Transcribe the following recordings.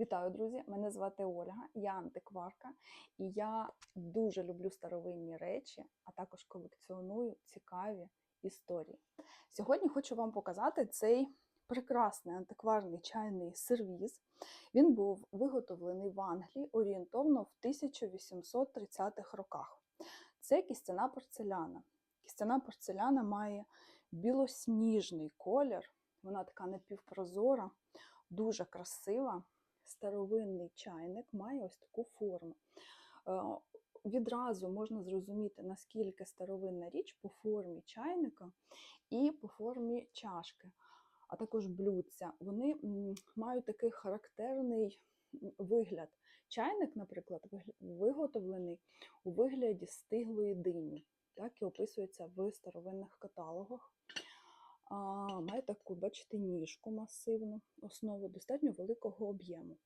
Вітаю, друзі! Мене звати Ольга, я антикварка, і я дуже люблю старовинні речі, а також колекціоную цікаві історії. Сьогодні хочу вам показати цей прекрасний антикварний чайний сервіз. Він був виготовлений в Англії орієнтовно в 1830-х роках. Це кістяна порцеляна. Кістяна порцеляна має білосніжний колір, вона така напівпрозора, дуже красива старовинний чайник має ось таку форму. Е, Відразу можна зрозуміти, наскільки старовинна річ по формі чайника і по формі чашки, а також блюдця. Вони мають такий характерний вигляд. Чайник, наприклад, виготовлений у вигляді стиглої дині, так і описується в старовинних каталогах. А, має таку, бачите, ніжку масивну, основу достатньо великого об'єму.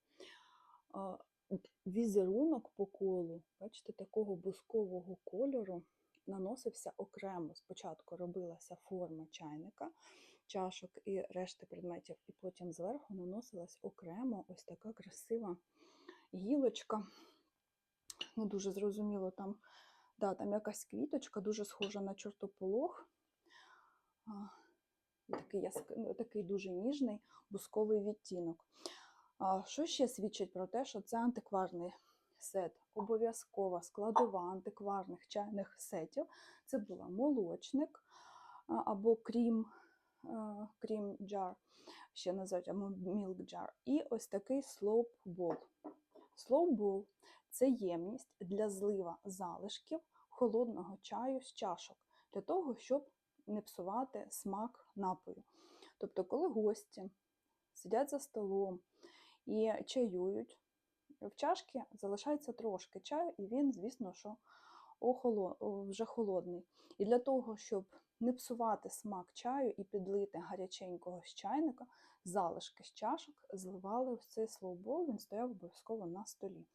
Візерунок по колу, бачите, такого бускового кольору наносився окремо. Спочатку робилася форма чайника, чашок і решти предметів, і потім зверху наносилась окремо ось така красива гілочка. Не дуже зрозуміло, там, да, там якась квіточка, дуже схожа на чортополох. Такий, яск... ну, такий дуже ніжний бусковий відтінок. А Що ще свідчить про те, що це антикварний сет? Обов'язкова складова антикварних чайних сетів. Це була молочник або крім, крім джар, ще називають або milk. І ось такий slope bowl. Slope це ємність для злива залишків холодного чаю з чашок, для того, щоб не псувати смак напою. Тобто, коли гості сидять за столом і чаюють, в чашці залишається трошки чаю, і він, звісно, що вже холодний. І для того, щоб не псувати смак чаю і підлити гаряченького з чайника, залишки з чашок зливали в цей слоубол, він стояв обов'язково на столі.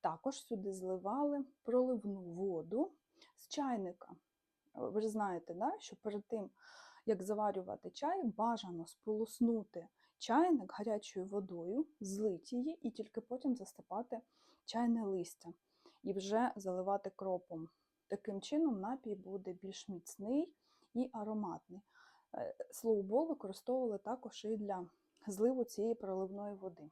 Також сюди зливали проливну воду з чайника. Ви ж знаєте, да, що перед тим, як заварювати чай, бажано сполоснути чайник гарячою водою, злити її і тільки потім заступати чайне листя і вже заливати кропом. Таким чином напій буде більш міцний і ароматний. Е, Слоубол використовували також і для зливу цієї проливної води.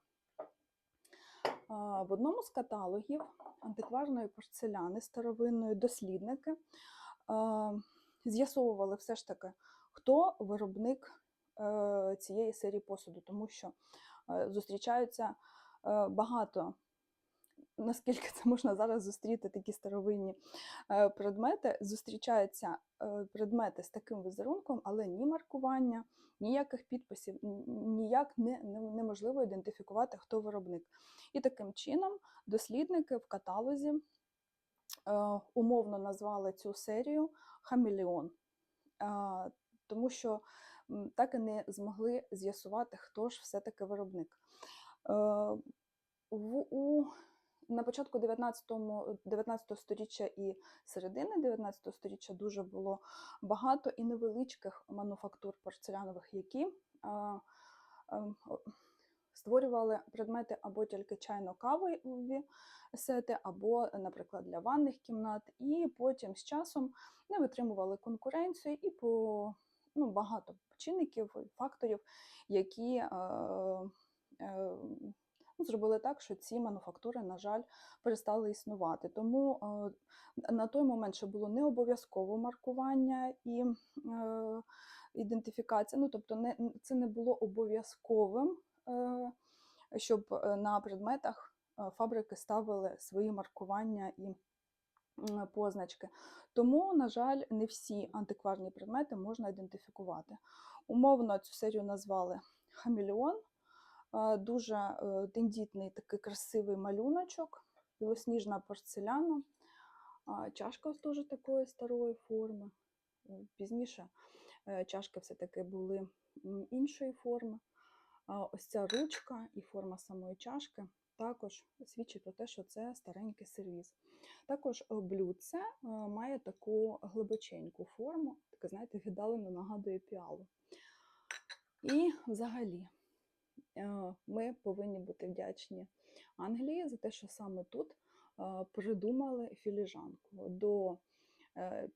В одному з каталогів антикварної порцеляни старовинної дослідники з'ясовували все ж таки, хто виробник е, цієї серії посуду, тому що е, зустрічаються е, багато. Наскільки це можна зараз зустріти такі старовинні предмети, зустрічаються предмети з таким візерунком, але ні маркування, ніяких підписів, ніяк не, не- неможливо ідентифікувати, хто виробник. І таким чином дослідники в каталозі умовно назвали цю серію Хамелеон, е, тому що так і не змогли з'ясувати, хто ж все-таки виробник. Е, у, на початку 19, 19 століття і середини 19 століття дуже було багато і невеличких мануфактур порцелянових, які ем, створювали предмети або тільки чайно-кавові сети, або, наприклад, для ванних кімнат, і потім з часом не витримували конкуренцію і по ну, багато чинників, факторів, які е, е, ну, зробили так, що ці мануфактури, на жаль, перестали існувати. Тому е, на той момент ще було не обов'язково маркування і е, ідентифікація. Ну, тобто, не, це не було обов'язковим, щоб е, на предметах е, фабрики ставили свої маркування і позначки. Тому, на жаль, не всі антикварні предмети можна ідентифікувати. Умовно цю серію назвали Хамелеон. Е, Дуже е, тендітний такий красивий малюночок, білосніжна порцеляна, чашка теж такої старої форми. Е, Пізніше е, чашки все-таки були іншої форми. Ось ця ручка і форма самої чашки також свідчить про те, що це старенький сервіз. Також е, блюдце е, має таку глибоченьку форму, таке, знаєте, віддалено нагадує піалу. І взагалі е, ми повинні бути вдячні Англії за те, що саме тут придумали філіжанку. До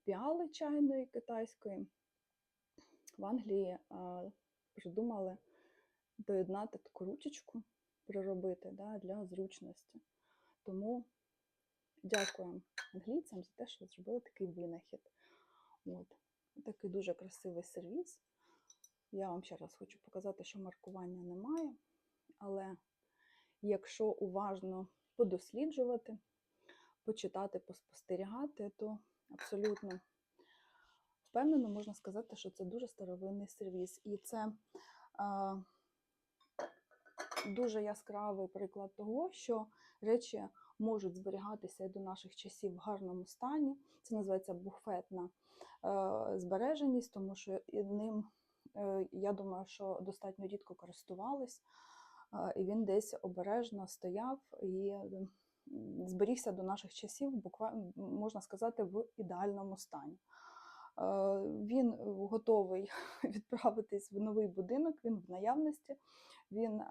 піали чайної китайської в Англії придумали доєднати таку ручечку, приробити да, для зручності. Тому дякуємо англійцям за те, що зробили такий винахід. От. Такий дуже красивий сервіс. Я вам ще раз хочу показати, що маркування немає, але якщо уважно подосліджувати, почитати, поспостерігати, то абсолютно впевнено можна сказати, що це дуже старовинний сервіс. І це дуже яскравий приклад того, що речі можуть зберігатися і до наших часів в гарному стані. Це називається буфетна е, збереженість, тому що ним, е, я думаю, що достатньо рідко користувались, е, і він десь обережно стояв і зберігся до наших часів, буквально можна сказати, в ідеальному стані. Е, Він готовий відправитись в новий будинок, він в наявності, він е,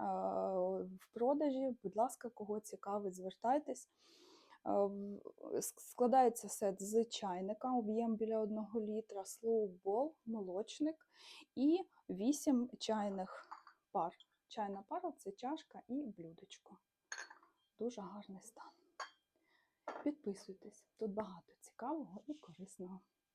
в продажі. Будь ласка, кого цікавить, звертайтесь. Е, Складається сет з чайника, об'єм біля 1 літра, слоубол, молочник і 8 чайних пар. Чайна пара це чашка і блюдечко. Дуже гарний стан. Підписуйтесь, тут багато цікавого і корисного.